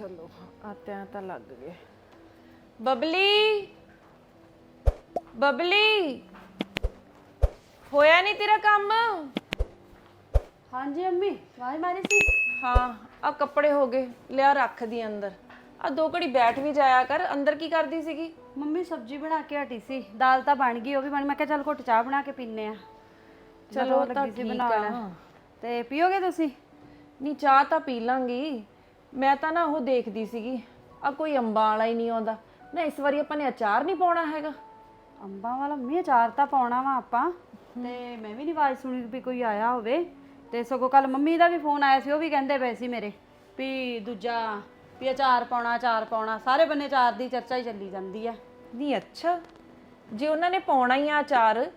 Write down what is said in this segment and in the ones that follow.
ਚਲੋ ਆਤਿਆਂ ਤਾਂ ਲੱਗ ਗਏ। ਬਬਲੀ! ਬਬਲੀ! ਹੋਇਆ ਨਹੀਂ ਤੇਰਾ ਕੰਮ? ਹਾਂਜੀ ਅੰਮੀ ਆਵਾਜ਼ ਮਾਰੀ ਸੀ? ਹਾਂ ਆ ਕੱਪੜੇ ਹੋ ਗਏ ਲਿਆ ਰੱਖ ਦੀ ਅੰਦਰ। ਆ ਦੋ ਘੜੀ ਬੈਠ ਵੀ ਜਾਇਆ ਕਰ ਅੰਦਰ ਕੀ ਕਰਦੀ ਸੀਗੀ? ਮੰਮੀ ਸਬਜ਼ੀ ਬਣਾ ਕੇ ਹਟੀ ਸੀ ਦਾਲ ਤਾਂ ਬਣ ਗਈ ਉਹ ਵੀ ਬਣ। ਮੈਂ ਕਿਹਾ ਚੱਲ ਘੁੱਟ ਚਾਹ ਬਣਾ ਕੇ ਪੀਨੇ ਆ ਚਲੋ ਤਾਂ ਠੀਕ। ਆ। ਤੇ ਪੀਓਗੇ ਤੁਸੀਂ? ਨਹੀਂ ਚਾਹ ਤਾਂ ਪੀ ਲਾਂਗੀ। ਮੈਂ ਤਾਂ ਨਾ ਉਹ ਦੇਖਦੀ ਸੀਗੀ। ਆ ਕੋਈ ਅੰਬਾਂ ਵਾਲਾ ਹੀ ਨਹੀਂ ਆਉਂਦਾ। ਨਾ ਇਸ ਵਾਰੀ ਆਪਾਂ ਨੇ ਅਚਾਰ ਨਹੀਂ ਪਾਉਣਾ ਹੈਗਾ। ਅੰਬਾਂ ਵਾਲਾ? ਮੰਮੀ ਅਚਾਰ ਤਾਂ ਪਾਉਣਾ ਵਾ ਆਪਾਂ। ਤੇ ਮੈਂ ਵੀ ਨਹੀਂ ਆਵਾਜ਼ ਸੁਣੀ ਵੀ ਕੋਈ ਆਇਆ ਹੋਵੇ। ਤੇ ਸਗੋਂ ਕੱਲ ਮੰਮੀ ਦਾ ਵੀ ਫੋਨ ਆਇਆ ਸੀ ਉਹ ਵੀ ਕਹਿੰਦੇ ਪਏ ਸੀ ਮੇਰੇ ਵੀ ਦੂਜਾ ਵੀ ਅਚਾਰ ਪਾਉਣਾ ਅਚਾਰ ਪਾਉਣਾ। ਸਾਰੇ ਬੰਨੇ ਅਚਾਰ ਦੀ ਚਰਚਾ ਹੀ ਚੱਲੀ ਜਾਂਦੀ ਆ। ਨਹੀਂ ਅੱਛਾ। ਜੇ ਉਹਨਾਂ ਨੇ ਪਾਉਣਾ ਹੀ ਆ ਅਚਾਰ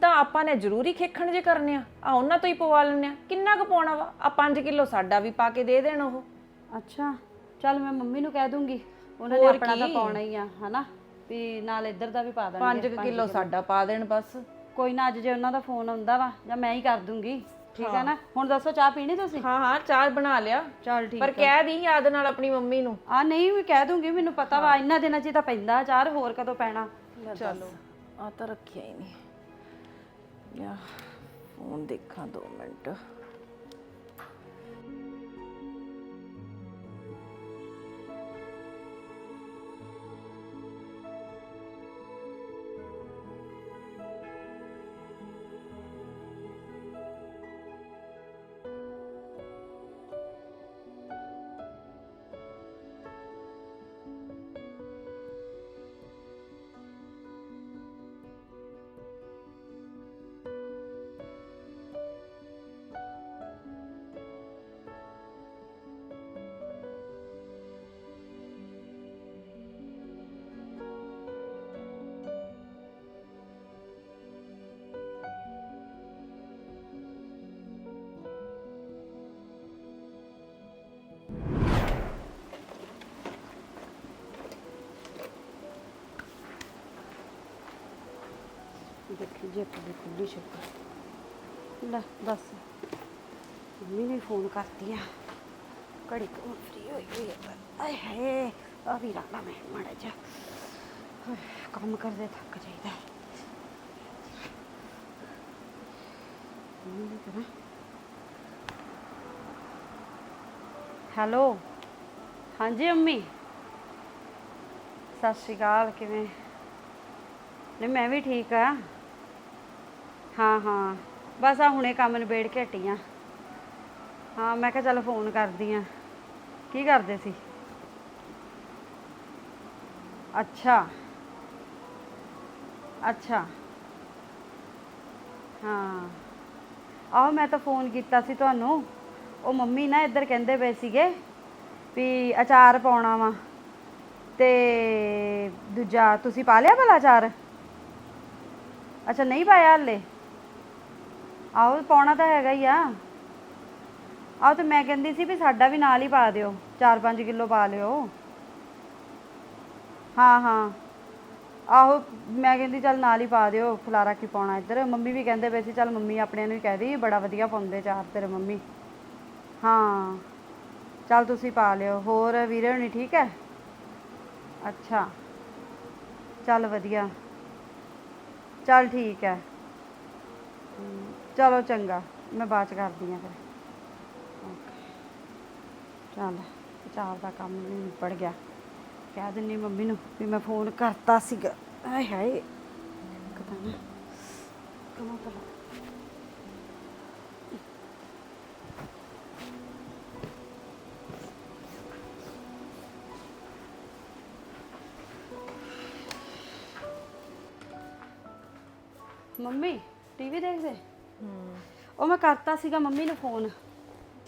ਤਾਂ ਆਪਾਂ ਨੇ ਜ਼ਰੂਰੀ ਖੇਖਣ ਜੇ ਕਰਨੇ ਆ। ਆ ਉਹਨਾਂ ਤੋਂ ਹੀ ਪਵਾ ਲੈਣੇ ਆ। ਕਿੰਨਾ ਕੁ ਪਾਉਣਾ ਵਾ? ਆ 5 ਕਿਲੋ ਸਾਡਾ ਵੀ ਪਾ ਕੇ ਦੇ ਦੇਣ ਉਹ। ਅੱਛਾ ਚੱਲ ਮੈਂ ਮੰਮੀ ਨੂੰ ਕਹਿ ਦੂੰਗੀ ਉਹਨਾਂ ਨੇ ਆਪਣਾ ਤਾਂ ਪਾਉਣਾ ਹੀ ਆ ਹਨਾ? ਵੀ ਨਾਲ ਇੱਧਰ ਦਾ ਵੀ ਪਾ ਦਾਂਗੇ 5 ਕਿਲੋ ਸਾਡਾ ਪਾ ਦੇਣ ਬਸ। ਕੋਈ ਨਾ ਅੱਜ ਜੇ ਉਹਨਾਂ ਦਾ ਫੋਨ ਆਉਂਦਾ ਵਾ ਜਾਂ ਮੈਂ ਹੀ ਕਰ ਦੂੰਗੀ ਠੀਕ ਹੈ। ਨਾ? ਹੁਣ ਦੱਸੋ ਚਾਹ ਪੀਣੀ ਤੁਸੀਂ? ਹਾਂ ਹਾਂ ਚਾਹ ਬਣਾ ਲਿਆ। ਚੱਲ ਠੀਕ ਪਰ ਕਹਿ ਦੀ ਯਾਦ ਨਾਲ ਆਪਣੀ ਮੰਮੀ ਨੂੰ। ਆ ਨਹੀਂ ਵੀ ਕਹਿ ਦੂੰਗੀ ਮੈਨੂੰ ਪਤਾ ਵਾ ਇੰਨਾ ਦਿਨਾਂ 'ਚ ਹੀ ਤਾਂ ਪੈਂਦਾ ਚਾਰ ਹੋਰ ਕਦੋਂ ਪੈਣਾ? ਚਲੋ। ਆ ਤਾਂ ਰੱਖਿਆ ਹੀ ਨਹੀਂ। ਯਾ ਫੋਨ ਦੇਖਾਂ 2 ਮਿੰਟ। ਦੇਖੀ, ਜੇ ਕਦੇ ਖੁੱਲੀ ਛੱਡ ਲੈ, ਦੱਸ। ਮੰਮੀ ਨੇ ਫੋਨ ਕਰਤੀ ਆ। ਘੜੀ ਕੁ ਫ੍ਰੀ ਹੋਈ ਹੋਈ ਆ, ਪਰ ਆਏ ਹਾਏ, ਆ ਵੀ ਰਾਣਾ ਮੈਂ ਮਾੜਾ ਜਾ ਕੰਮ ਕਰਦੇ ਥੱਕ ਜਾਈਦਾ। ਮੰਮੀ ਨੂੰ ਕਰਾਂ ਹੈਲੋ, ਹਾਂਜੀ ਅੰਮੀ ਸਤਿ ਸ਼੍ਰੀ ਅਕਾਲ, ਕਿਵੇਂ? ਨਹੀਂ, ਮੈਂ ਵੀ ਠੀਕ ਆ। ਹਾਂ ਹਾਂ। ਬਸ ਆ ਹੁਣੇ ਕੰਮ ਨਿਬੇੜ ਕੇ ਹਟੀ ਆ। ਹਾਂ, ਮੈਂ ਕਿਹਾ ਚੱਲ ਫੋਨ ਕਰਦੀ ਆ। ਕੀ ਕਰਦੇ ਸੀ? ਅੱਛਾ। ਅੱਛਾ। ਹਾਂ। ਆਹੋ, ਮੈਂ ਤਾਂ ਫੋਨ ਕੀਤਾ ਸੀ ਤੁਹਾਨੂੰ। ਉਹ ਮੰਮੀ ਨਾ ਇੱਧਰ ਕਹਿੰਦੇ ਪਏ ਸੀਗੇ ਵੀ ਅਚਾਰ ਪਾਉਣਾ ਵਾ। ਤੇ ਦੂਜਾ, ਤੁਸੀਂ ਪਾ ਲਿਆ ਭਲਾ ਅਚਾਰ? ਅੱਛਾ, ਨਹੀਂ ਪਾਇਆ ਹਲੇ? ਆਹੋ ਪਾਉਣਾ ਤਾਂ ਹੈਗਾ ਹੀ ਆ। ਆਹੋ ਤੇ ਮੈਂ ਕਹਿੰਦੀ ਸੀ ਵੀ ਸਾਡਾ ਵੀ ਨਾਲ ਹੀ ਪਾ ਦਿਓ 4-5 ਕਿਲੋ ਪਾ ਲਿਓ। ਹਾਂ ਹਾਂ। ਆਹੋ ਮੈਂ ਕਹਿੰਦੀ ਚੱਲ ਨਾਲ ਹੀ ਪਾ ਦਿਓ ਫੁਲਾਰਾ ਕੀ ਪਾਉਣਾ ਇੱਧਰ। ਮੰਮੀ ਵੀ ਕਹਿੰਦੇ ਪਏ ਸੀ, ਚੱਲ ਮੰਮੀ ਆਪਣਿਆਂ ਨੂੰ ਹੀ ਕਹਿ ਦੀ, ਬੜਾ ਵਧੀਆ ਪਾਉਂਦੇ ਚਾਰ ਤੇਰੇ ਮੰਮੀ। ਹਾਂ। ਚੱਲ ਤੁਸੀਂ ਪਾ ਲਿਓ। ਹੋਰ ਵੀਰੇ ਹੋਣੀ ਠੀਕ ਹੈ? ਅੱਛਾ। ਚੱਲ ਵਧੀਆ। ਚੱਲ ਠੀਕ ਹੈ। ਚਲੋ ਚੰਗਾ, ਮੈਂ ਬਾਅਦ ਚ ਕਰਦੀ ਆ ਫਿਰ। ਚੱਲ ਚਾਰ ਦਾ ਕੰਮ ਵੀ ਨਿਬੜ ਗਿਆ। ਕਹਿ ਦਿੰਨੀ ਮੰਮੀ ਨੂੰ ਵੀ ਮੈਂ ਫੋਨ ਕਰਤਾ ਸੀਗਾ। ਆਏ ਹਾਏ ਕਦਾਂ ਕਮਾ ਕਰ ਮੰਮੀ, ਟੀਵੀ ਦੇਖਦੇ? ਉਹ ਮੈਂ ਕਰਤਾ ਸੀਗਾ ਮੰਮੀ ਨੂੰ ਫੋਨ।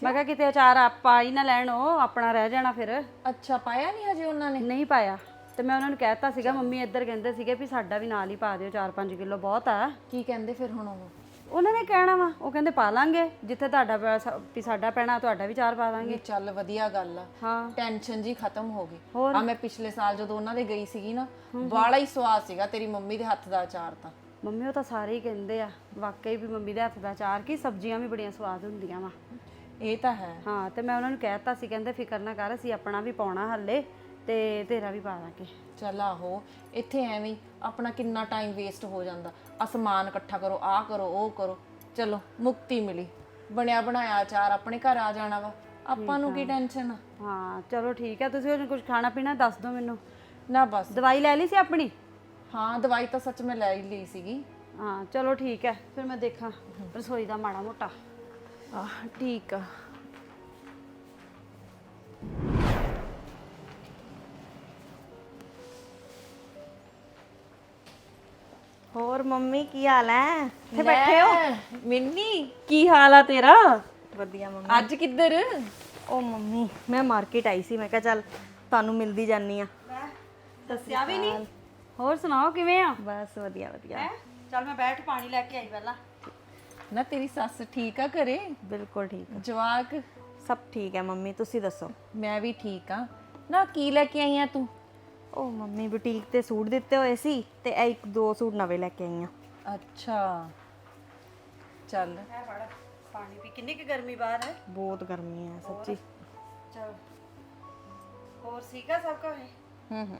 ਮੈਂ ਕਿਹਾ ਕਿਤੇ ਅਚਾਰ ਆਪਾ ਹੀ ਨਾ ਲੈਣ ਉਹ ਆਪਣਾ ਰਹਿ ਜਾਣਾ ਫਿਰ। ਅੱਛਾ ਪਾਇਆ ਨਹੀਂ ਹਜੇ ਉਹਨਾਂ ਨੇ? ਨਹੀਂ ਪਾਇਆ। ਤੇ ਮੈਂ ਉਹਨਾਂ ਨੂੰ ਕਹਿਤਾ ਸੀਗਾ ਮੰਮੀ ਇੱਧਰ ਕਹਿੰਦੇ ਸੀਗੇ ਵੀ ਸਾਡਾ ਵੀ ਨਾਲ ਹੀ ਪਾ ਦਿਓ 4-5 ਕਿਲੋ ਬਹੁਤ ਆ। ਕੀ ਕਹਿੰਦੇ ਫਿਰ ਹੁਣ ਉਹ? ਉਹਨਾਂ ਨੇ ਕਹਿਣਾ ਵਾ ਉਹ ਕਹਿੰਦੇ ਪਾ ਲਾਂਗੇ ਜਿੱਥੇ ਤੁਹਾਡਾ ਪੈ- ਸ- ਵੀ ਸਾਡਾ ਪੈਣਾ ਤੁਹਾਡਾ ਵੀ ਚਾਰ ਪਾ ਦਾਂਗੇ। ਚੱਲ ਵਧੀਆ ਗੱਲ ਆ। ਹਾਂ। ਟੈਨਸ਼ਨ ਜੀ ਖਤਮ ਹੋ ਗਈ? ਆ ਮੈਂ ਪਿਛਲੇ ਸਾਲ ਜਦੋਂ ਉਹਨਾਂ ਦੇ ਗਈ ਸੀਗੀ ਨਾ ਬਾਲਾ ਹੀ ਸਵਾਦ ਸੀਗਾ ਤੇਰੀ ਮੰਮੀ ਦੇ ਹੱਥ ਦਾ ਅਚਾਰ ਤਾਂ। ਮੰਮੀ ਉਹ ਤਾਂ ਸਾਰੇ ਹੀ ਕਹਿੰਦੇ ਆ ਵਾਕਈ ਵੀ ਮੰਮੀ ਦੇ ਹੱਥ ਦਾ ਚਾਰ ਕੀ ਸਬਜ਼ੀਆਂ ਵੀ ਬੜੀਆਂ ਸਵਾਦ ਹੁੰਦੀਆਂ ਵਾ। ਇਹ ਤਾਂ ਹੈ। ਹਾਂ ਤੇ ਮੈਂ ਉਹਨਾਂ ਨੂੰ ਕਹਿਤਾ ਸੀ ਕਹਿੰਦੇ ਫਿਕਰ ਨਾ ਕਰ ਅਸੀਂ ਆਪਣਾ ਵੀ ਪਾਉਣਾ ਹੱਲੇ ਤੇ ਤੇਰਾ ਵੀ ਪਾ ਦਾਂਗੇ। ਚੱਲ ਆਹੋ ਇੱਥੇ ਐਵੇਂ ਹੀ ਆਪਣਾ ਕਿੰਨਾ ਟਾਈਮ ਵੇਸਟ ਹੋ ਜਾਂਦਾ। ਅਸਮਾਨ ਇਕੱਠਾ ਕਰੋ ਆਹ ਕਰੋ ਉਹ ਕਰੋ। ਚਲੋ ਮੁਕਤੀ ਮਿਲੀ। ਬਣਿਆ ਬਣਾਇਆ ਅਚਾਰ ਆਪਣੇ ਘਰ ਆ ਜਾਣਾ ਵਾ। ਆਪਾਂ ਨੂੰ ਕੀ ਟੈਨਸ਼ਨ ਹਾਂ ਚਲੋ ਠੀਕ ਹੈ ਤੁਸੀਂ ਉਹਨੂੰ ਕੁਝ ਖਾਣਾ ਪੀਣਾ ਦੱਸ ਦਿਓ ਮੈਨੂੰ। ਨਾ ਬਸ। ਦਵਾਈ ਲੈ ਲਈ ਸੀ ਆਪਣੀ? ਹਾਂ ਦਵਾਈ ਤਾਂ ਸੱਚ ਮੈਂ ਲੈ ਹੀ ਲਈ ਸੀਗੀ। ਹਾਂ ਚਲੋ ਠੀਕ ਹੈ ਫਿਰ ਮੈਂ ਦੇਖਾਂ ਰਸੋਈ ਦਾ ਮਾੜਾ ਮੋਟਾ। ਆਹ ਠੀਕ ਆ। ਹੋਰ ਮੰਮੀ ਕੀ ਹਾਲ ਹੈ? ਇੱਥੇ ਬੈਠੇ ਹੋ? ਮਿੰਨੀ। ਕੀ ਹਾਲ ਆ ਤੇਰਾ? ਵਧੀਆ ਮੰਮੀ। ਅੱਜ ਕਿੱਧਰ? ਉਹ ਮੰਮੀ ਮੈਂ ਮਾਰਕੀਟ ਆਈ ਸੀ ਮੈਂ ਕਿਹਾ ਚੱਲ ਤੁਹਾਨੂੰ ਮਿਲਦੀ ਜਾਨੀ ਆ ਦੱਸਿਆ ਵੀ ਨਹੀਂ? ਹੋਰ ਸੁਣਾਓ ਕਿਵੇਂ ਆ? ਬਸ ਵਧੀਆ ਵਧੀਆ। ਚੱਲ ਮੈਂ ਬੈਠ ਪਾਣੀ ਲੈ ਕੇ ਆਈ ਪਹਿਲਾਂ। ਨਾ ਤੇਰੀ ਸੱਸ ਠੀਕ ਆ ਘਰੇ? ਬਿਲਕੁਲ ਠੀਕ ਜਵਾਕ? ਸਭ ਠੀਕ ਹੈ ਮੰਮੀ ਤੁਸੀਂ ਦੱਸੋ? ਮੈਂ ਵੀ ਠੀਕ ਆ। ਨਾ ਕੀ ਲੈ ਕੇ ਆਈ ਆ ਤੂੰ? ਉਹ ਮੰਮੀ ਬੁਟੀਕ ਤੇ ਸੂਟ ਦਿੱਤੇ ਹੋਏ ਸੀ ਤੇ ਇਹ ਇੱਕ ਦੋ ਸੂਟ ਨਵੇਂ ਲੈ ਕੇ ਆਈ ਆ। ਅੱਛਾ। ਚੱਲ। ਮੈਂ ਫੜ ਪਾਣੀ ਪੀ। ਕਿੰਨੀ ਕੁ ਗਰਮੀ ਬਾਹਰ ਹੈ? ਬਹੁਤ ਗਰਮੀ ਹੈ ਸੱਚੀ। ਚਲ। ਹੋਰ ਸੀਗਾ ਸਭ ਕੁਝ ਹੂੰ ਹੂੰ।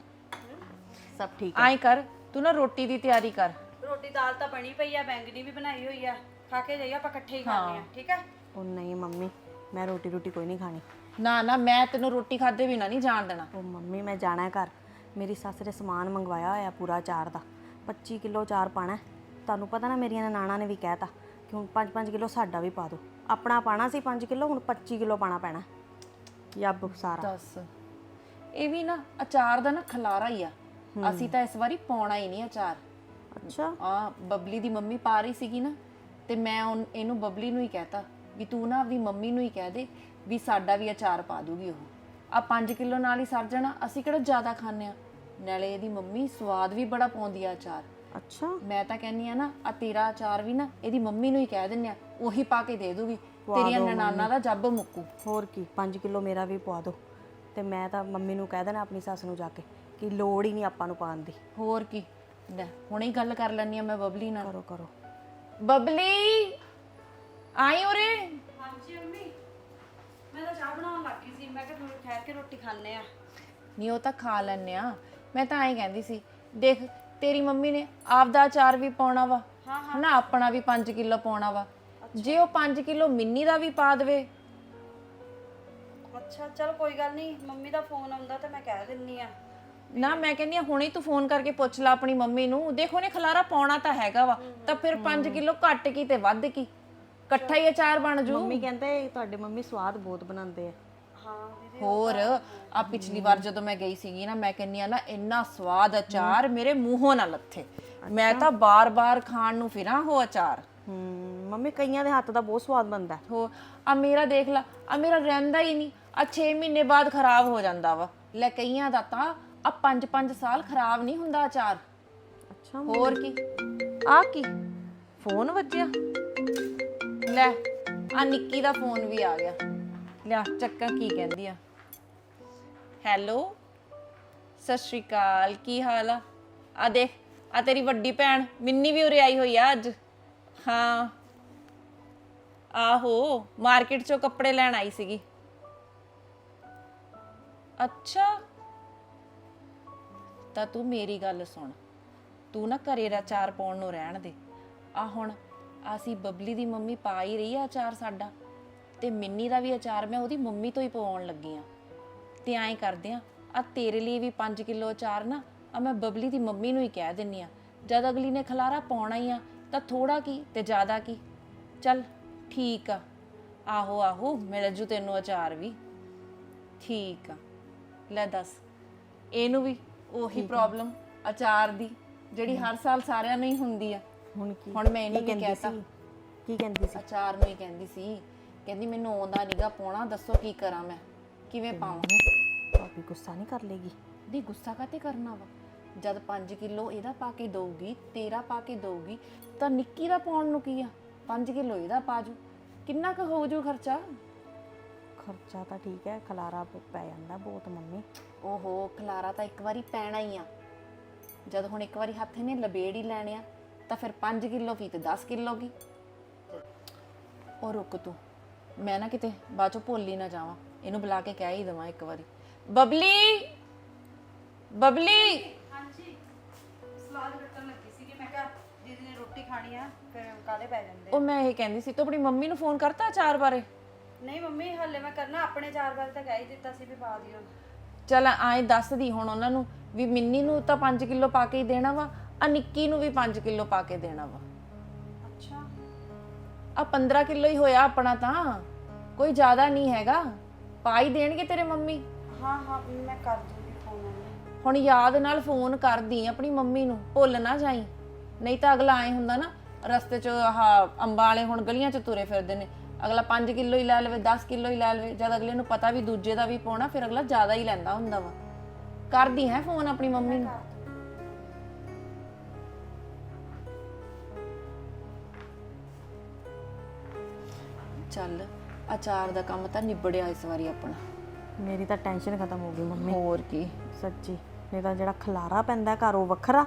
ਸਭ ਠੀਕ ਆਈ ਕਰ ਤੂੰ ਨਾ ਰੋਟੀ ਦੀ ਤਿਆਰੀ ਕਰ। ਰੋਟੀ ਦਾਲ ਤਾਂ ਬਣੀ ਪਈ ਆ ਬੈਂਗਣੀ ਵੀ ਬਣਾਈ ਹੋਈ ਆ। ਖਾ ਕੇ ਜਾਈਏ ਆਪਾਂ ਇਕੱਠੇ ਹੀ ਖਾਣੇ ਆ ਠੀਕ ਹੈ ਉਹ ਨਹੀਂ ਮੰਮੀ ਮੈਂ ਰੋਟੀ ਰੋਟੀ ਕੋਈ ਨਹੀਂ ਖਾਣੀ। ਨਾ ਨਾ ਮੈਂ ਤੈਨੂੰ ਰੋਟੀ ਖਾਦੇ ਬਿਨਾ ਨਹੀਂ ਜਾਣ ਦੇਣਾ। ਉਹ ਮੰਮੀ ਮੈਂ ਜਾਣਾ ਹੈ ਘਰ। ਮੇਰੀ ਸੱਸ ਨੇ ਸਮਾਨ ਮੰਗਵਾਇਆ ਹੋਇਆ ਪੂਰਾ ਅਚਾਰ ਦਾ। 25 ਕਿਲੋ ਅਚਾਰ ਪਾਣਾ ਹੈ। ਤੁਹਾਨੂੰ ਪਤਾ ਨਾ ਮੇਰੀਆਂ ਨਨਾਣਾ ਨੇ ਵੀ ਕਹਿਤਾ ਕਿ ਹੁਣ 5-5 ਕਿਲੋ ਸਾਡਾ ਵੀ ਪਾ ਦਿਓ। ਆਪਣਾ ਪਾਣਾ ਸੀ 5 ਕਿਲੋ ਹੁਣ 25 ਕਿਲੋ ਪਾਣਾ ਪੈਣਾ ਯੱਬ ਸਾਰਾ। ਦੱਸ। ਇਹ ਵੀ ਨਾ ਅਚਾਰ ਦਾ ਨਾ ਖਲਾਰਾ ਹੀ ਆ। ਅਸੀਂ ਤਾਂ ਇਸ ਵਾਰੀ ਪਾਉਣਾ ਹੀ ਨਹੀਂ ਅਚਾਰ। ਅੱਛਾ। ਆ ਬਬਲੀ ਦੀ ਮੰਮੀ ਪਾ ਰਹੀ ਸੀਗੀ ਨਾ ਤੇ ਮੈਂ ਉਨ- ਇਹਨੂੰ ਬਬਲੀ ਨੂੰ ਹੀ ਕਹਿਤਾ ਵੀ ਤੂੰ ਨਾ ਆਪਦੀ ਮੰਮੀ ਨੂੰ ਹੀ ਕਹਿ ਦੇ ਵੀ ਸਾਡਾ ਵੀ ਅਚਾਰ ਪਾ ਦੂਗੀ ਉਹ। ਆ 5 ਕਿਲੋ ਨਾਲ ਹੀ ਸਰ ਜਾਣਾ ਅਸੀਂ ਕਿਹੜਾ ਜ਼ਿਆਦਾ ਖਾਂਦੇ ਆ ਨਾਲੇ ਇਹਦੀ ਮੰਮੀ ਸਵਾਦ ਵੀ ਬੜਾ ਪਾਉਂਦੀ ਆ ਅਚਾਰ। ਅੱਛਾ। ਮੈਂ ਤਾਂ ਕਹਿੰਨੀ ਆ ਨਾ ਆ ਤੇਰਾ ਅਚਾਰ ਵੀ ਨਾ ਇਹਦੀ ਮੰਮੀ ਨੂੰ ਹੀ ਕਹਿ ਦਿੰਨੇ ਆ ਉਹੀ ਪਾ ਕੇ ਦੇ ਦੂਗੀ। ਤੇਰੀਆਂ ਨਨਾਨਾ ਦਾ ਜੱਬ ਮੁੱਕੂ। ਹੋਰ ਕੀ 5 ਕਿਲੋ ਮੇਰਾ ਵੀ ਪਵਾ ਦਿਓ ਤੇ ਮੈਂ ਤਾਂ ਮੰਮੀ ਨੂੰ ਕਹਿ ਦੇਣਾ ਆਪਣੀ ਸੱਸ ਨੂੰ ਜਾ ਕੇ ਕਿ ਲੋੜ ਹੀ ਨਹੀਂ ਆਪਾਂ ਨੂੰ ਪਾਉਣ ਦੀ। ਹੋਰ ਕੀ? ਲੈ ਹੁਣੇ ਹੀ ਗੱਲ ਕਰ ਲੈਣੀ ਆ ਮੈਂ ਬਬਲੀ ਨਾਲ। ਕਰੋ ਕਰੋ। ਬਬਲੀ! ਆਈ ਉਰੇ? ਹਾਂਜੀ ਅੰਮੀ। ਮੈਂ ਤਾਂ ਚਾਹ ਬਣਾਉਣ ਲੱਗੀ ਸੀ। ਮੈਂ ਕਿਹਾ ਥੋੜੀ ਠਹਿਰ ਕੇ ਰੋਟੀ ਖਾਣੇ ਆ ਨਹੀਂ ਉਹ ਤਾਂ ਖਾ ਲੈਣੇ ਆ ਮੈਂ ਤਾਂ ਐਂ ਕਹਿੰਦੀ ਸੀ ਦੇਖ ਤੇਰੀ ਮੰਮੀ ਨੇ ਆਪਦਾ ਅਚਾਰ ਵੀ ਪਾਉਣਾ ਵਾ। ਹਨਾ ਆਪਣਾ ਵੀ 5 ਕਿਲੋ ਪਾਉਣਾ ਵਾ। ਜੇ ਉਹ 5 ਕਿਲੋ ਮਿੰਨੀ ਦਾ ਵੀ ਪਾ ਦੇਵੇ ਅੱਛਾ ਚਲ ਕੋਈ ਗੱਲ ਨਹੀਂ ਮੰਮੀ ਦਾ ਫੋਨ ਆਉਂਦਾ ਤੇ ਮੈਂ ਕਹਿ ਦਿੰਨੀ ਆ। ਨਾ ਮੈਂ ਕਹਿੰਦੀ ਆ ਹੁਣੇ ਤੂੰ ਫੋਨ ਕਰਕੇ ਪੁੱਛ ਲੈ ਆਪਣੀ ਮੰਮੀ ਨੂੰ। ਦੇਖੋ ਨੇ ਖਲਾਰਾ ਪਾਉਣਾ ਤਾਂ ਹੈਗਾ ਵਾ ਤਾਂ ਫਿਰ 5 ਕਿਲੋ ਘੱਟ ਕੀ ਤੇ ਵੱਧ ਕੀ? ਇਕੱਠਾ ਹੀ ਅਚਾਰ ਬਣ ਜੂ। ਮੰਮੀ ਕਹਿੰਦੇ ਤੁਹਾਡੇ ਮੰਮੀ ਸਵਾਦ ਬਹੁਤ ਬਣਾਉਂਦੇ ਆ। ਹਾਂ ਦੀਦੀ ਹੋਰ ਆ ਪਿਛਲੀ ਵਾਰ ਜਦੋਂ ਮੈਂ ਗਈ ਸੀਗੀ ਨਾ ਮੈਂ ਕਹਿੰਨੀ ਆ ਨਾ ਇੰਨਾ ਸਵਾਦ ਅਚਾਰ ਮੇਰੇ ਮੂੰਹੋਂ ਨਾ ਲੱਥੇ। ਮੈਂ ਤਾਂ ਬਾਰ-ਬਾਰ ਖਾਣ ਨੂੰ ਫਿਰਾਂ ਉਹ ਅਚਾਰ। ਹੂੰ ਮੰਮੀ ਕਈਆਂ ਦੇ ਹੱਥ ਦਾ ਬਹੁਤ ਸਵਾਦ ਬਣਦਾ। ਹੈ। ਹੋ ਆ ਮੇਰਾ ਦੇਖ ਲਾ ਆ ਮੇਰਾ ਰਹਿੰਦਾ ਹੀ ਨਹੀਂ ਆ 6 ਮਹੀਨੇ ਬਾਅਦ ਖਰਾਬ ਹੋ ਜਾਂਦਾ ਵਾ। ਲੈ ਕਈਆਂ ਦਾ ਤਾਂ ਆ 5-5 ਸਾਲ ਖਰਾਬ ਨਹੀਂ ਹੁੰਦਾ ਅਚਾਰ ਅੱਛਾ ਹੋਰ ਕੀ? ਆ ਕੀ? ਫੋਨ ਵੱਜਿਆ। ਲੈ ਆ ਨਿੱਕੀ ਦਾ ਫੋਨ ਵੀ ਆ ਗਿਆ। ਲਿਆ ਚੱਕਾ ਕੀ ਕਹਿੰਦੀ ਆ। ਹੈਲੋ? ਸਤਿ ਸ਼੍ਰੀ ਅਕਾਲ ਕੀ ਹਾਲ ਆ? ਆ ਦੇਖ ਆ ਤੇਰੀ ਵੱਡੀ ਭੈਣ ਮਿੰਨੀ ਵੀ ਉਰੇ ਆਈ ਹੋਈ ਆ ਅੱਜ। ਹਾਂ। ਆਹੋ ਮਾਰਕੀਟ ਚੋਂ ਕੱਪੜੇ ਲੈਣ ਆਈ ਸੀਗੀ। ਅੱਛਾ। ਤਾਂ ਤੂੰ ਮੇਰੀ ਗੱਲ ਸੁਣ। ਤੂੰ ਨਾ ਘਰੇ ਦਾ ਚਾਰ ਪਾਉਣ ਨੂੰ ਰਹਿਣ ਦੇ। ਆ ਹੁਣ ਅਸੀਂ ਬਬਲੀ ਦੀ ਮੰਮੀ ਪਾ ਹੀ ਰਹੀ ਆ ਅਚਾਰ ਸਾਡਾ। ਤੇ ਮਿੰਨੀ ਦਾ ਵੀ ਅਚਾਰ ਮੈਂ ਉਹਦੀ ਮੰਮੀ ਤੋਂ ਹੀ ਪਵਾਉਣ ਲੱਗੀ ਆ। ਤੇ ਐਂ ਕਰਦੇ ਆ ਆ ਤੇਰੇ ਲਈ ਵੀ 5 ਕਿਲੋ ਅਚਾਰ ਨਾ ਆ ਮੈਂ ਬਬਲੀ ਦੀ ਮੰਮੀ ਨੂੰ ਹੀ ਕਹਿ ਦਿੰਨੀ ਆ। ਜਦ ਅਗਲੀ ਨੇ ਖਲਾਰਾ ਪਾਉਣਾ ਹੀ ਆ, ਤਾਂ ਥੋੜਾ ਕੀ ਤੇ ਜ਼ਿਆਦਾ ਕੀ। ਚੱਲ ਠੀਕ ਆ। ਆਹੋ ਆਹੋ ਮਿਲ ਜੂ ਤੈਨੂੰ ਅਚਾਰ ਵੀ। ਠੀਕ ਆ। ਲੈ ਦੱਸ। ਇਹਨੂੰ ਵੀ ਉਹੀ ਪ੍ਰੋਬਲਮ ਅਚਾਰ ਦੀ ਜਿਹੜੀ ਹਰ ਸਾਲ ਸਾਰਿਆਂ ਨੂੰ ਹੀ ਹੁੰਦੀ ਆ। ਹੁਣ ਕੀ ਹੁਣ ਮੈਂ ਇਹਨੂੰ ਕੀ ਕਹਿੰਦੀ ਕਹਿਤਾ। ਸੀ? ਕੀ ਕਹਿੰਦੀ ਸੀ? ਅਚਾਰ ਨੂੰ ਹੀ ਕਹਿੰਦੀ ਸੀ। ਕਹਿੰਦੀ ਮੈਨੂੰ ਆਉਂਦਾ ਨੀਗਾ ਪਾਉਣਾ ਦੱਸੋ ਕੀ ਕਰਾਂ ਮੈਂ ਕਿਵੇਂ ਪਾਵਾਂ? ਭਾਬੀ ਗੁੱਸਾ ਨਹੀਂ ਕਰ ਲੇਗੀ? ਦੀ ਗੁੱਸਾ ਕਾਤੇ ਕਰਨਾ ਵਾ? ਜਦ 5 ਕਿਲੋ ਇਹਦਾ ਪਾ ਕੇ ਦਊਗੀ ਤੇਰਾ ਪਾ ਕੇ ਦਊਗੀ ਤਾਂ ਨਿੱਕੀ ਦਾ ਪਾਉਣ ਨੂੰ ਕੀ ਆ? 5 ਕਿਲੋ ਇਹਦਾ ਪਾਜੂ ਕਿੰਨਾ ਕੁ ਹੋਊ ਜੂ ਖਰਚਾ? ਖਰਚਾ ਤਾਂ ਠੀਕ ਹੈ ਖਲਾਰਾ ਪ- ਜਾਂਦਾ ਬਹੁਤ ਮੰਮੀ। ਓਹੋ ਖਲਾਰਾ ਤਾਂ ਇੱਕ ਵਾਰੀ ਪੈਣਾ ਹੀ ਆ। ਜਦ ਹੁਣ ਇੱਕ ਵਾਰੀ ਹੱਥ ਨੇ ਲਬੇੜ ਹੀ ਲੈਣੇ ਆ ਤਾਂ ਫਿਰ 5 ਕਿਲੋ ਕੀ ਤੇ 10 ਕਿਲੋ ਕੀ ਉਹ ਰੁਕ ਤੂੰ। ਮੈਂ ਨਾ ਕਿਤੇ ਬਾਅਦ ਚੋਂ ਭੁੱਲ ਹੀ ਨਾ ਜਾਵਾਂ। ਇਹਨੂੰ ਬੁਲਾ ਕੇ ਕਹਿ ਹੀ ਦੇਵਾਂ ਇੱਕ ਵਾਰੀ। ਬਬਲੀ! ਬਬਲੀ! ਹਾਂਜੀ। ਸਲਾਦ ਕੱਟਣ ਲੱਗੀ ਸੀਗੀ। ਮੈਂ ਕਿਹਾ ਦੀਦੀ ਨੇ ਰੋਟੀ ਖਾਣੀ ਆ ਫਿਰ ਕਾਲੇ ਪੈ ਜਾਂਦੇ? ਉਹ ਮੈਂ ਇਹ ਕਹਿੰਦੀ ਸੀ ਤੂੰ ਆਪਣੀ ਮੰਮੀ ਨੂੰ ਫੋਨ ਕਰਤਾ ਅਚਾਰ ਬਾਰੇ? ਨਹੀਂ ਮੰਮੀ ਹੱਲੇ ਮੈਂ ਕਰਨਾ ਆਪਣੇ ਚਾਰ ਵਾਰ ਤਾਂ ਕਹਿ ਹੀ ਦਿੱਤਾ ਸੀ ਵੀ ਪਾ ਦਿਓ। ਚਲ ਆਏ ਦੱਸਦੀ ਹੁਣ ਉਹਨਾਂ ਨੂੰ ਵੀ ਮਿੰਨੀ ਨੂੰ ਤਾਂ 5 ਕਿਲੋ ਪਾ ਕੇ ਹੀ ਦੇਣਾ ਵਾ ਆ ਨਿੱਕੀ ਨੂੰ ਵੀ 5 ਕਿਲੋ ਪਾ ਕੇ ਦੇਣਾ ਵਾ। ਅੱਛਾ। ਆ 15 ਕਿਲੋ ਹੀ ਹੋਇਆ ਆਪਣਾ ਤਾਂ ਕੋਈ ਜ਼ਿਆਦਾ ਨਹੀਂ ਹੈਗਾ। ਪਾ ਹੀ ਦੇਣਗੇ ਤੇਰੇ ਮੰਮੀ। ਹਾਂ ਹਾਂ ਮੈਂ ਕਰ ਦੂੰਗੀ ਫੋਨ ਉਹਨੂੰ ਹੁਣ ਯਾਦ ਨਾਲ ਫੋਨ ਕਰਦੀ ਆਪਣੀ ਮੰਮੀ ਨੂੰ ਭੁੱਲ ਨਾ ਜਾਈ। ਨਹੀਂ ਤਾਂ ਅਗਲਾ ਆਏ ਹੁੰਦਾ ਨਾ ਰਸਤੇ 'ਚ ਆਹ ਅੰਬਾਂ ਵਾਲੇ ਹੁਣ ਗਲੀਆਂ 'ਚ ਤੁਰੇ ਫਿਰਦੇ ਨੇ ਅਗਲਾ 5 ਕਿਲੋ ਹੀ ਲੈ ਲਵੇ 10 ਕਿਲੋ ਹੀ ਲੈ ਲਵੇ ਜਦ ਅਗਲੇ ਨੂੰ ਪਤਾ ਵੀ ਦੂਜੇ ਦਾ ਵੀ ਪਾਉਣਾ ਫਿਰ ਅਗਲਾ ਜ਼ਿਆਦਾ ਹੀ ਲੈਂਦਾ ਹੁੰਦਾ ਵਾ। ਕਰਦੀ ਹੈ ਫੋਨ ਆਪਣੀ ਮੰਮੀ ਨੂੰ? ਚੱਲ ਅਚਾਰ ਦਾ ਕੰਮ ਤਾਂ ਨਿਬੜਿਆ ਇਸ ਵਾਰੀ ਆਪਣਾ। ਮੇਰੀ ਤਾਂ ਟੈਨਸ਼ਨ ਖਤਮ ਹੋ ਗਈ ਮੰਮੀ। ਹੋਰ ਕੀ? ਸੱਚੀ ਨਹੀਂ ਤਾਂ ਜਿਹੜਾ ਖਲਾਰਾ ਪੈਂਦਾ ਘਰ ਉਹ ਵੱਖਰਾ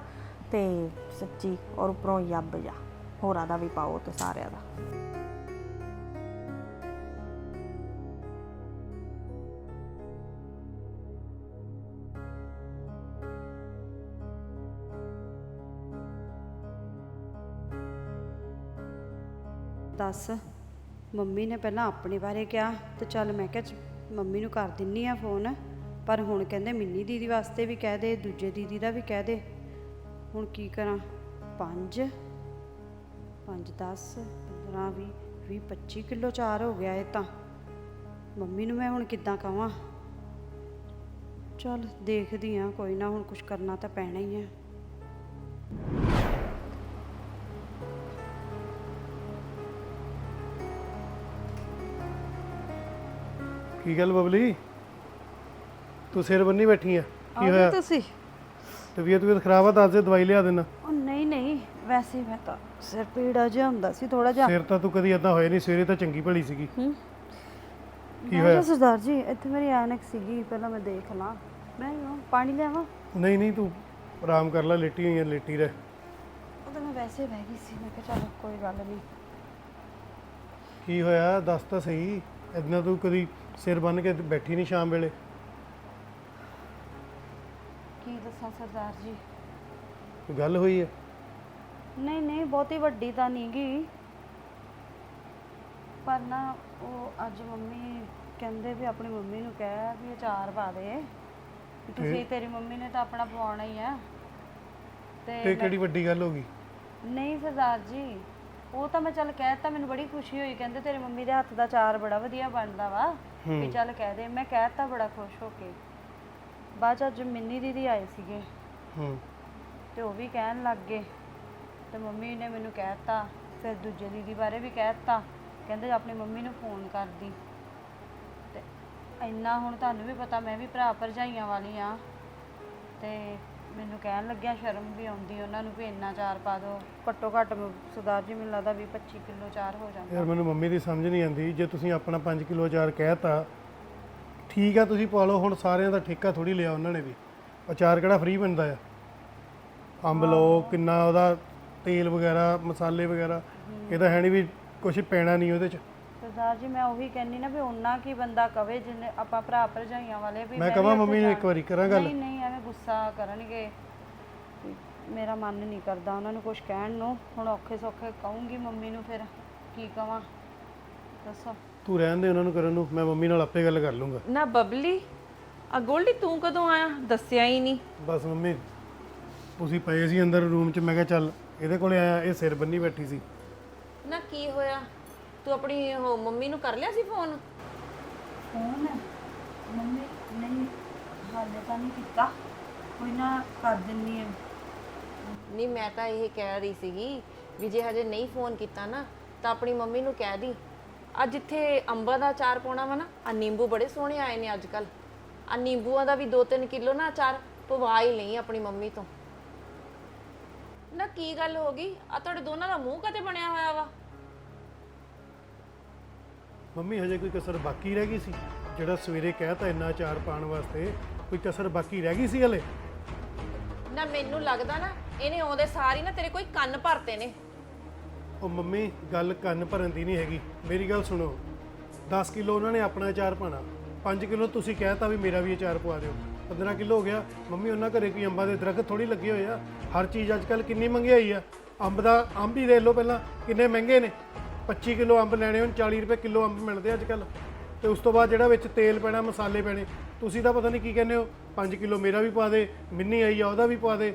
ਤੇ ਸੱਚੀ ਔਰ ਉੱਪਰੋਂ ਯੱਬ ਜਾ। ਹੋਰਾਂ ਦਾ ਵੀ ਪਾਓ ਤੇ ਸਾਰਿਆਂ ਦਾ। ਬਸ ਮੰਮੀ ਨੇ ਪਹਿਲਾਂ ਆਪਣੇ ਬਾਰੇ ਕਿਹਾ ਤੇ ਚੱਲ ਮੈਂ ਕਿਹਾ ਚ- ਮੰਮੀ ਨੂੰ ਕਰ ਦਿੰਨੀ ਆ ਫੋਨ, ਪਰ ਹੁਣ ਕਹਿੰਦੇ ਮਿੰਨੀ ਦੀਦੀ ਵਾਸਤੇ ਵੀ ਕਹਿ ਦੇ, ਦੂਜੇ ਦੀਦੀ ਦਾ ਵੀ ਕਹਿ ਦੇ। ਹੁਣ ਕੀ ਕਰਾਂ? 5 5 10 15 20 20 25 ਕਿਲੋ ਚਾਰ ਹੋ ਗਿਆ ਇਹ ਤਾਂ। ਮੰਮੀ ਨੂੰ ਮੈਂ ਹੁਣ ਕਿੱਦਾਂ ਕਹਾਂ? ਚੱਲ ਦੇਖਦੀ ਆ, ਕੋਈ ਨਾ ਹੁਣ ਕੁਝ ਕਰਨਾ ਤਾਂ ਪੈਣਾ ਹੀ ਹੈ ਕੀ ਗੱਲ ਬਬਲੀ? ਤੂੰ ਸਿਰ ਬੰਨੀ ਬੈਠੀ ਆ। ਕੀ ਹੋਇਆ? ਤੁਸੀਂ? ਤਬੀਅਤ ਤਬੀਅਤ ਖਰਾਬ ਆ ਦੱਸ ਦੇ ਦਵਾਈ ਲਿਆ ਦੇਣਾ। ਉਹ ਨਹੀਂ ਨਹੀਂ ਵੈਸੇ ਹੀ ਮੈਂ ਤਾਂ ਸਿਰ ਪੀੜਾ ਜਿਹਾ ਹੁੰਦਾ ਸੀ ਥੋੜਾ ਜਿਹਾ। ਸਿਰ ਤਾਂ ਤੂੰ ਕਦੀ ਏਦਾਂ ਹੋਇਆ ਨਹੀਂ ਸਵੇਰੇ ਤਾਂ ਚੰਗੀ ਭਲੀ ਸੀਗੀ। ਕੀ ਮੈਂ ਹੋਇਆ? ਸਰਦਾਰ ਜੀ ਇੱਥੇ ਮੇਰੀ ਐਨਕ ਸੀਗੀ ਪਹਿਲਾਂ ਮੈਂ ਦੇਖ ਲਾਂ। ਮੈਂ ਕਿਹਾ, ਪਾਣੀ ਲਿਆਵਾਂ? ਨਹੀਂ ਨਹੀਂ ਤੂੰ ਆਰਾਮ ਕਰ ਲੈ ਲੇਟੀ ਹੋਈ ਆ ਲੇਟੀ ਰਹਿ। ਉਹ ਤਾਂ ਮੈਂ ਵੈਸੇ ਬਹਿ ਗਈ ਸੀ ਮੈਂ ਕਿਹਾ ਚਲੋ ਕੋਈ ਗੱਲ ਨਹੀਂ। ਕੀ ਹੋਇਆ? ਦੱਸ ਤਾਂ ਸਹੀ। ਏਦਾਂ ਤੂੰ ਕਦੀ ਸਿਰ ਬੰਨ ਕੇ ਬੈਠੀ ਨਹੀਂ ਸ਼ਾਮ ਵੇਲੇ। ਕੀ ਦੱਸਾਂ ਸਰਦਾਰ ਜੀ? ਕੋਈ ਗੱਲ ਹੋਈ ਹੈ? ਨਹੀਂ ਨਹੀਂ ਬਹੁਤੀ ਵੱਡੀ ਤਾਂ ਨਹੀਂ ਗਈ ਪਰ ਨਾ ਉਹ ਅੱਜ ਮੰਮੀ ਕਹਿੰਦੇ ਵੀ ਆਪਣੀ ਮੰਮੀ ਨੂੰ ਕਹਿ ਵੀ ਅਚਾਰ ਪਾ ਦੇ। ਵੀ ਤੁਸੀਂ ਤੇਰੀ ਮੰਮੀ ਨੇ ਤਾਂ ਆਪਣਾ ਪਵਾਉਣਾ ਹੀ ਆ। ਤੇ ਕਿਹੜੀ ਵੱਡੀ ਗੱਲ ਹੋ ਗਈ? ਨਹੀਂ ਸਰਦਾਰ ਜੀ ਉਹ ਤਾਂ ਮੈਂ ਚੱਲ ਕਹਿਤਾ ਮੈਨੂੰ ਬੜੀ ਖੁਸ਼ੀ ਹੋਈ। ਕਹਿੰਦੇ ਤੇਰੀ ਮੰਮੀ ਦੇ ਹੱਥ ਦਾ ਚਾਰ ਬੜਾ ਵਧੀਆ ਬਣਦਾ ਵਾ। ਵੀ ਚੱਲ ਕਹਿ ਦੇ ਮੈਂ ਕਹਿਤਾ ਬੜਾ ਖੁਸ਼ ਹੋ ਕੇ। ਬਾਅਦ 'ਚ ਅੱਜ ਮਿੰਨੀ ਦੀਦੀ ਆਏ ਸੀਗੇ। ਹੂੰ। ਤੇ ਉਹ ਵੀ ਕਹਿਣ ਲੱਗ ਗਏ। ਤੇ ਮੰਮੀ ਨੇ ਮੈਨੂੰ ਕਹਿਤਾ ਫਿਰ ਦੂਜੇ ਦੀਦੀ ਬਾਰੇ ਵੀ ਕਹਿਤਾ ਕਹਿੰਦੇ ਆਪਣੀ ਮੰਮੀ ਨੂੰ ਫੋਨ ਕਰਦੀ। ਤੇ ਇੰਨਾ ਹੁਣ ਤੁਹਾਨੂੰ ਵੀ ਪਤਾ ਮੈਂ ਵੀ ਭਰਾ ਭਰਜਾਈਆਂ ਵਾਲੀ ਆ। ਤੇ ਮੈਨੂੰ ਕਹਿਣ ਲੱਗਿਆ ਸ਼ਰਮ ਵੀ ਆਉਂਦੀ ਉਹਨਾਂ ਨੂੰ ਵੀ ਇੰਨਾ ਚਾਰ ਪਾ ਦਿਓ। ਘੱਟੋ ਘੱਟ ਮ- ਸਰਦਾਰ ਜੀ ਮੈਨੂੰ ਲੱਗਦਾ ਵੀ 25 ਕਿਲੋ ਚਾਰ ਹੋ ਜਾਂਦਾ। ਯਾਰ ਮੈਨੂੰ ਮੰਮੀ ਦੀ ਸਮਝ ਨਹੀਂ ਆਉਂਦੀ ਜੇ ਤੁਸੀਂ ਆਪਣਾ 5 ਕਿਲੋ ਅਚਾਰ ਕਹਿਤਾ ਠੀਕ ਆ ਤੁਸੀਂ ਪਾ ਲਓ ਹੁਣ ਸਾਰਿਆਂ ਦਾ ਠੇਕਾ ਥੋੜੀ ਲਿਆ ਉਹਨਾਂ ਨੇ ਵੀ। ਅਚਾਰ ਕਿਹੜਾ ਫ੍ਰੀ ਬਣਦਾ ਆ? ਅੰਬ ਲਓ ਕਿੰਨਾ ਉਹਦਾ ਤੇਲ ਵਗੈਰਾ ਮਸਾਲੇ ਵਗੈਰਾ ਇਹ ਤਾਂ ਹੈ ਨਹੀਂ ਵੀ ਕੁਝ ਪੈਣਾ ਨਹੀਂ ਉਹਦੇ ਚ। ਸਰਦਾਰ ਜੀ ਮੈਂ ਉਹੀ ਕਹਿੰਨੀ ਨਾ ਵੀ ਉਹਨਾਂ ਕੀ ਬੰਦਾ ਕਵੇ ਜਿੰਨੇ ਆਪਾਂ ਭਰਾ ਭਰਜਾਈਆਂ ਵਾਲੇ ਵੀ ਮੈਂ ਵੀ ਕਹਾਂ ਉੱਥੇ ਮੰਮੀ ਨੂੰ ਇੱਕ ਜਾਣਾ। ਵਾਰੀ ਕਰਾਂ ਗੱਲ। ਨਹੀਂ ਨਹੀਂ ਐਵੇਂ ਗੁੱਸਾ ਕਰਨਗੇ। ਮੇਰਾ ਮਨ ਨਹੀਂ ਕਰਦਾ ਉਹਨਾਂ ਨੂੰ ਕੁਝ ਕਹਿਣ ਨੂੰ। ਹੁਣ ਔਖੇ ਸੌਖੇ ਕਹੂੰਗੀ ਮੰਮੀ ਨੂੰ ਫਿਰ ਕੀ ਕਵਾਂ। ਦੱਸੋ। ਤੂੰ ਰਹਿਣ ਦੇ ਉਹਨਾਂ ਨੂੰ ਕਰਨ ਨੂੰ ਮੈਂ ਮੰਮੀ ਨਾਲ ਆਪੇ ਗੱਲ ਕਰ ਲੂੰਗਾ। ਨਾ ਬਬਲੀ ਆ ਗੋਲਡੀ ਤੂੰ ਕਦੋਂ ਆਇਆ? ਦੱਸਿਆ ਹੀ ਨਹੀਂ। ਬਸ ਮੰਮੀ ਤੁਸੀਂ ਪਏ ਸੀ ਅੰਦਰ ਰੂਮ 'ਚ ਮੈਂ ਕਿਹਾ ਚੱਲ ਇਹਦੇ ਕੋਲੇ ਆਇਆ ਇਹ ਸਿਰ ਬੰਨੀ ਬੈਠੀ ਸੀ। ਨਾ ਕੀ ਹੋਇਆ? ਤੂੰ ਆਪਣੀ ਉਹ ਮੰਮੀ ਨੂੰ ਕਰ ਲਿਆ ਸੀ ਫੋਨ? ਫੋਨ? ਮੰਮੀ ਨਹੀਂ ਹਾਲੇ ਤਾਂ ਨਹੀਂ ਕੀਤਾ। ਕੋਈ ਨਾ ਕਰ ਦਿੰਨੀ ਹੈ ਨਹੀਂ ਮੈਂ ਤਾਂ ਇਹ ਕਹਿ ਰਹੀ ਸੀਗੀ ਵੀ ਜੇ ਹਜੇ ਨਹੀਂ ਫੋਨ ਕੀਤਾ ਨਾ ਤਾਂ ਆਪਣੀ ਮੰਮੀ ਨੂੰ ਕਹਿ ਦੀ। ਆ ਜਿੱਥੇ ਅੰਬਾਂ ਦਾ ਅਚਾਰ ਪਾਉਣਾ ਵਾ ਨਾ ਆ ਨਿੰਬੂ ਬੜੇ ਸੋਹਣੇ ਆਏ ਨੇ ਅੱਜ ਕੱਲ ਆ ਨਿੰਬੂਆਂ ਦਾ ਵੀ 2-3 ਕਿਲੋ ਨਾ ਅਚਾਰ ਪਵਾ ਹੀ ਲਈ ਆਪਣੀ ਮੰਮੀ ਤੋਂ। ਨਾ ਕੀ ਗੱਲ ਹੋ ਗਈ? ਆ ਤੁਹਾਡੇ ਦੋਨਾਂ ਦਾ ਮੂੰਹ ਕਦੇ ਬਣਿਆ ਹੋਇਆ ਵਾ? ਮੰਮੀ ਹਜੇ ਕੋਈ ਕਸਰ ਬਾਕੀ ਰਹਿ ਗਈ ਸੀ? ਜਿਹੜਾ ਸਵੇਰੇ ਕਹਿਤਾ ਇੰਨਾ ਅਚਾਰ ਪਾਉਣ ਵਾਸਤੇ ਕੋਈ ਕਸਰ ਬਾਕੀ ਰਹਿ ਗਈ ਸੀ ਹਲੇ? ਨਾ ਮੈਨੂੰ ਲੱਗਦਾ ਨਾ ਇਹਨੇ ਆਉਂਦੇ ਸਾਰੀ ਨਾ ਤੇਰੇ ਕੋਈ ਕੰਨ ਭਰਤੇ ਨੇ। ਉਹ ਮੰਮੀ ਗੱਲ ਕੰਨ ਭਰਨ ਦੀ ਨਹੀਂ ਹੈਗੀ। ਮੇਰੀ ਗੱਲ ਸੁਣੋ। 10 ਕਿਲੋ ਉਹਨਾਂ ਨੇ ਆਪਣਾ ਅਚਾਰ ਪਾਣਾ 5 ਕਿਲੋ ਤੁਸੀਂ ਕਹਿਤਾ ਵੀ ਮੇਰਾ ਵੀ ਅਚਾਰ ਪਵਾ ਦਿਓ। 15 ਕਿਲੋ ਹੋ ਗਿਆ। ਮੰਮੀ ਉਹਨਾਂ ਘਰੇ ਕੋਈ ਅੰਬਾਂ ਦੇ ਦਰਖਤ ਥੋੜੀ ਲੱਗੇ ਹੋਏ ਆ। ਹਰ ਚੀਜ਼ ਅੱਜ ਕੱਲ ਕਿੰਨੀ ਮਹਿੰਗਾਈ ਆ। ਅੰਬ ਦਾ ਅੰਬ ਹੀ ਦੇਖ ਲਓ ਪਹਿਲਾਂ। ਕਿੰਨੇ ਮਹਿੰਗੇ ਨੇ? 25 ਕਿਲੋ ਅੰਬ ਲੈਣੇ, ਹੋਣ 40 ਰੁਪਏ ਕਿਲੋ ਅੰਬ ਮਿਲਦੇ ਅੱਜ ਕੱਲ ਤੇ ਉਸ ਤੋਂ ਬਾਅਦ ਜਿਹੜਾ ਵਿੱਚ ਤੇਲ ਪੈਣਾ, ਮਸਾਲੇ ਪੈਣੇ, ਤੁਸੀਂ ਤਾਂ ਪਤਾ ਨਹੀਂ ਕੀ ਕਹਿੰਦੇ ਹੋ 5 ਕਿਲੋ ਮੇਰਾ ਵੀ ਪਾ ਦੇ, ਮਿੰਨੀ ਆਈ ਆ ਉਹਦਾ ਵੀ ਪਾ ਦੇ,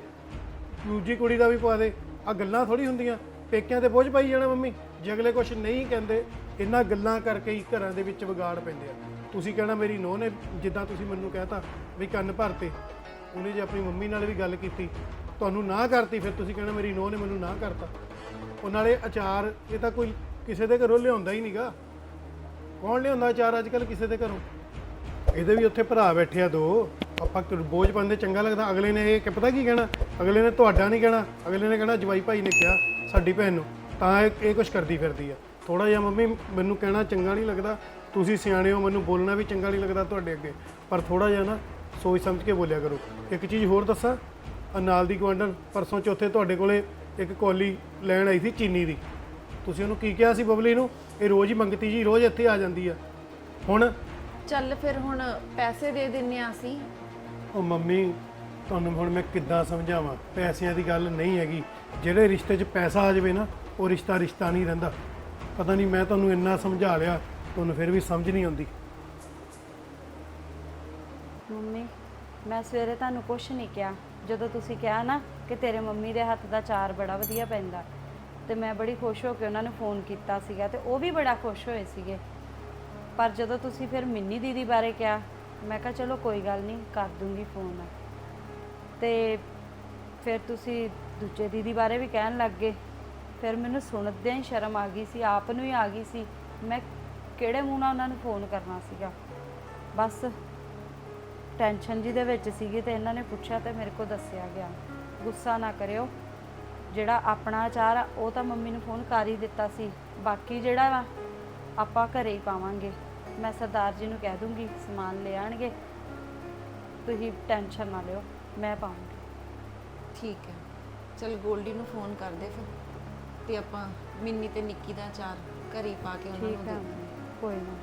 ਦੂਜੀ ਕੁੜੀ ਦਾ ਵੀ ਪਾ ਦੇ ਆ ਗੱਲਾਂ ਥੋੜੀ ਹੁੰਦੀਆਂ, ਪੇਕਿਆਂ ਤੇ ਬੋਝ ਪਾਈ ਜਾਣਾ ਮੰਮੀ, ਜੇ ਅਗਲੇ ਕੁਝ ਨਹੀਂ ਕਹਿੰਦੇ, ਇਹਨਾਂ ਗੱਲਾਂ ਕਰਕੇ ਹੀ ਘਰਾਂ ਦੇ ਵਿੱਚ ਵਿਗਾੜ ਪੈਂਦੇ ਆ। ਤੁਸੀਂ ਕਹਿਣਾ ਮੇਰੀ ਨੋਹ ਨੇ, ਜਿੱਦਾਂ ਤੁਸੀਂ ਮੈਨੂੰ ਕਹਿਤਾ, ਵੀ ਕੰਨ ਭਰਤੇ ਉਹਨੇ ਜੇ ਆਪਣੀ ਮੰਮੀ ਨਾਲ ਵੀ ਗੱਲ ਕੀਤੀ, ਤੁਹਾਨੂੰ ਨਾ ਕਰਤੀ, ਫਿਰ ਤੁਸੀਂ ਕਹਿਣਾ ਮੇਰੀ ਨੋਹ ਨੇ ਮੈਨੂੰ ਨਾ ਕਰਤਾ। ਉਹ ਨਾਲੇ ਅਚਾਰ, ਇਹ ਤਾਂ ਕੋਈ ਕਿਸੇ ਦੇ ਘਰੋਂ ਲਿਆਉਂਦਾ ਹੀ ਨਹੀਂਗਾ ਕੌਣ ਲਿਆਉਂਦਾ ਚਾਰ ਅੱਜ ਕੱਲ ਕਿਸੇ ਦੇ ਘਰੋਂ? ਇਹਦੇ ਵੀ ਉੱਥੇ ਭਰਾ ਬੈਠੇ ਆ ਦੋ। ਆਪਾਂ ਕਿ ਬੋਝ ਪਾਉਂਦੇ, ਚੰਗਾ ਲੱਗਦਾ। ਅਗਲੇ ਨੇ ਇਹ ਕਿ ਪਤਾ ਕੀ ਕਹਿਣਾ? ਅਗਲੇ ਨੇ ਤੁਹਾਡਾ ਨਹੀਂ ਕਹਿਣਾ। ਅਗਲੇ ਨੇ ਕਹਿਣਾ, ਜਵਾਈ ਭਾਈ ਨੇ ਕਿਹਾ ਸਾਡੀ ਭੈਣ ਨੂੰ। ਤਾਂ ਇਹ ਇਹ ਕੁਝ ਕਰਦੀ ਫਿਰਦੀ ਆ। ਥੋੜਾ ਜਿਹਾ ਮੰਮੀ ਮੈਨੂੰ ਕਹਿਣਾ ਚੰਗਾ ਨਹੀਂ ਲੱਗਦਾ। ਤੁਸੀਂ ਸਿਆਣੇ ਹੋ, ਮੈਨੂੰ ਬੋਲਣਾ ਵੀ ਚੰਗਾ ਨਹੀਂ ਲੱਗਦਾ ਤੁਹਾਡੇ ਅੱਗੇ। ਪਰ ਥੋੜਾ ਜਿਹਾ ਨਾ ਸੋਚ ਸਮਝ ਕੇ ਬੋਲਿਆ ਕਰੋ। ਇੱਕ ਚੀਜ਼ ਹੋਰ ਦੱਸਾਂ? ਆਹ ਨਾਲ ਦੀ ਗਵਾਂਢਣ ਪਰਸੋਂ ਚੌਥੇ ਤੁਹਾਡੇ ਕੋਲੇ ਇੱਕ ਕੌਲੀ ਲੈਣ ਆਈ ਸੀ ਚੀਨੀ ਦੀ। ਤੁਸੀਂ ਉਹਨੂੰ ਕੀ ਕਿਹਾ ਸੀ ਬਬਲੀ ਨੂੰ? ਇਹ ਰੋਜ਼ ਹੀ ਮੰਗਤੀ ਜੀ ਰੋਜ਼ ਇੱਥੇ ਆ ਜਾਂਦੀ ਆ। ਹੁਣ? ਚੱਲ ਫਿਰ ਹੁਣ ਪੈਸੇ ਦੇ ਦਿੰਨੇ ਆ ਅਸੀਂ। ਉਹ ਮੰਮੀ ਤੁਹਾਨੂੰ ਹੁਣ ਮੈਂ ਕਿੱਦਾਂ ਸਮਝਾਵਾਂ? ਪੈਸਿਆਂ ਦੀ ਗੱਲ ਨਹੀਂ ਹੈਗੀ। ਜਿਹੜੇ ਰਿਸ਼ਤੇ 'ਚ ਪੈਸਾ ਆ ਜਾਵੇ ਨਾ ਉਹ ਰਿਸ਼ਤਾ ਰਿਸ਼ਤਾ ਨਹੀਂ ਰਹਿੰਦਾ। ਪਤਾ ਨਹੀਂ ਮੈਂ ਤੁਹਾਨੂੰ ਇੰਨਾ ਸਮਝਾ ਲਿਆ ਤੁਹਾਨੂੰ ਫਿਰ ਵੀ ਸਮਝ ਨਹੀਂ ਆਉਂਦੀ। ਮੰਮੀ ਮੈਂ ਸਵੇਰੇ ਤੁਹਾਨੂੰ ਕੁਝ ਨਹੀਂ ਕਿਹਾ। ਜਦੋਂ ਤੁਸੀਂ ਕਿਹਾ ਨਾ ਕਿ ਤੇਰੇ ਮੰਮੀ ਦੇ ਹੱਥ ਦਾ ਚਾਰ ਬੜਾ ਵਧੀਆ ਪੈਂਦਾ। ਤੇ ਮੈਂ ਬੜੀ ਖੁਸ਼ ਹੋ ਕੇ ਉਹਨਾਂ ਨੂੰ ਫੋਨ ਕੀਤਾ ਸੀਗਾ ਤੇ ਉਹ ਵੀ ਬੜਾ ਖੁਸ਼ ਹੋਏ ਸੀਗੇ। ਪਰ ਜਦੋਂ ਤੁਸੀਂ ਫਿਰ ਮਿੰਨੀ ਦੀਦੀ ਬਾਰੇ ਕਿਹਾ, ਮੈਂ ਕਿਹਾ, ਚਲੋ ਕੋਈ ਗੱਲ ਨਹੀਂ, ਕਰ ਦੂੰਗੀ ਫੋਨ ਤੇ ਫਿਰ ਤੁਸੀਂ ਦੂਜੇ ਦੀਦੀ ਬਾਰੇ ਵੀ ਕਹਿਣ ਲੱਗ ਗਏ। ਫਿਰ ਮੈਨੂੰ ਸੁਣਦਿਆਂ ਹੀ ਸ਼ਰਮ ਆ ਗਈ ਸੀ, ਆਪ ਨੂੰ ਹੀ ਆ ਗਈ ਸੀ, ਮੈਂ ਕਿਹੜੇ ਮੂੰਹ ਨਾਲ ਉਹਨਾਂ ਨੂੰ ਫੋਨ ਕਰਨਾ ਸੀਗਾ। ਬਸ ਟੈਨਸ਼ਨ ਜੀ ਦੇ ਵਿੱਚ ਸੀਗੀ ਤੇ ਇਹਨਾਂ ਨੇ ਪੁੱਛਿਆ ਤੇ ਮੇਰੇ ਕੋਲ ਦੱਸਿਆ ਗਿਆ, ਗੁੱਸਾ ਨਾ ਕਰਿਓ ਜਿਹੜਾ ਆਪਣਾ ਅਚਾਰ ਆ ਉਹ ਤਾਂ ਮੰਮੀ ਨੂੰ ਫੋਨ ਕਰ ਹੀ ਦਿੱਤਾ ਸੀ। ਬਾਕੀ ਜਿਹੜਾ ਵਾ ਆਪਾਂ ਘਰੇ ਹੀ ਪਾਵਾਂਗੇ। ਮੈਂ ਸਰਦਾਰ ਜੀ ਨੂੰ ਕਹਿ ਦੂੰਗੀ ਸਮਾਨ ਲੈ ਆਣਗੇ। ਤੁਸੀਂ ਟੈਨਸ਼ਨ ਨਾ ਲਿਓ ਮੈਂ ਪਾਉਂਗੀ। ਠੀਕ ਹੈ। ਚਲ ਗੋਲਡੀ ਨੂੰ ਫੋਨ ਕਰ ਦੇ ਫਿਰ। ਤੇ ਆਪਾਂ ਮਿੰਨੀ ਤੇ ਨਿੱਕੀ ਦਾ ਚਾਰ ਘਰੇ ਹੀ ਪਾ ਕੇ ਉਹਨਾਂ ਨੂੰ ਠੀਕ ਹੈ ਦੇ ਕੋਈ ਨਾ।